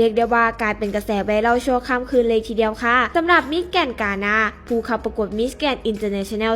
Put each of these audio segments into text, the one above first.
เรียกได้ว่ากลายเป็นกระแสไวรัลชั่วข้ามคืนเลยทีเดียวค่ะสำหรับมิสแกนกานาผู้เข้าประกวดมิสแกนอินเตอร์เนชั่นแนล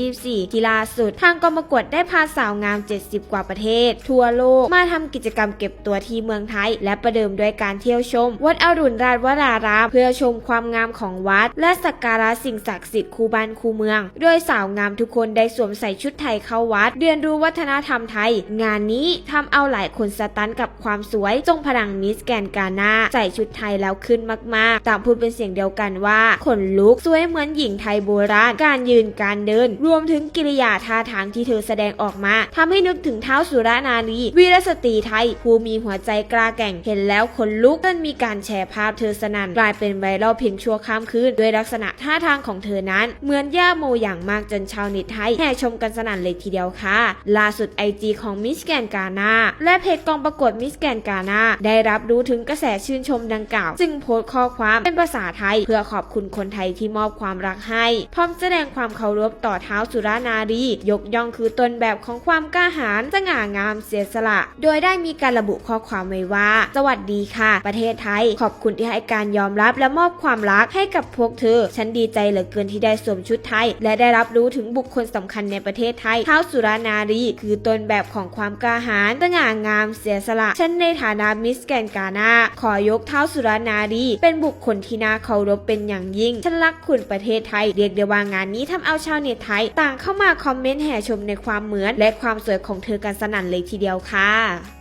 2024 ที่ล่าสุด ทางกองประกวดได้พาสาวงาม 70 กว่าประเทศ ทั่วโลกมาทำกิจกรรมเก็บตัวที่เมืองไทย และประเดิมด้วยการเที่ยวชม วัดอรุณราชวราราม เพื่อชมความงามของวัด และสักการะสิ่งศักดิ์สิทธิ์คู่บ้านคู่เมือง โดยสาวงามทุกคนได้สวมใส่ชุดไทยเข้าวัด เรียนรู้วัฒนธรรมไทย งานนี้ทำเอาหลายคนสตันกับความสวยจงพลังมิสแกนกานาใส่ชุดไทยแล้วขึ้นมากๆ ต่างพูดเป็นเสียงเดียวกันว่า ขนลุกสวยเหมือนหญิงไทยโบราณ การยืนการเดิน รวมถึงกิริยาท่าทางที่เธอแสดงออกมาทำให้นึกถึงเท้าสุรานารีวีรสตรีไทยผู้มีหัวใจกล้าแกร่งเห็นแล้วขนลุกจนมีการแชร์ภาพเธอสนั่นกลายเป็นไวรัลเพียงชั่วข้ามคืนด้วยลักษณะท่าทางของเธอนั้น เหมือนย่าโมอย่างมากจนชาวเน็ตไทยแห่ชมกันสนั่นเลยทีเดียวค่ะ ล่าสุดไอจีของมิสแกนกาหน้าและเพจกองประกวดมิสแกนกาหน้าได้รับรู้ถึงกระแสชื่นชมดังกล่าว จึงโพสต์ข้อความเป็นภาษาไทย เพื่อขอบคุณคนไทยที่มอบความรักให้ พร้อมแสดงความเคารพต่อเท้าสุรานารี ยกย่องคือต้นแบบของความกล้าหาญสง่างามเสียสละ โดยได้มีการระบุข้อความไว้ว่า สวัสดีค่ะ ประเทศไทย ขอบคุณที่ให้การยอมรับและมอบความรักให้กับพวกเธอ ฉันดีใจเหลือเกินที่ได้สวมชุดไทย และได้รับรู้ถึงบุคคลสำคัญในประเทศไทยเท้าสุรานารี คือต้นแบบของความกล้าหาญสง่างามเสียสละ ฉันในฐานะมิสแกนกานาขอยกเท้าสุรนารี เป็นบุคคลที่น่าเคารพเป็นอย่างยิ่งฉันรักคุณประเทศไทย เรียกได้ว่างานนี้ทำเอาชาวเน็ตไทย ต่างเข้ามาคอมเมนต์แห่ชมในความเหมือน และความสวยของเธอกันสนั่นเลยทีเดียวค่ะ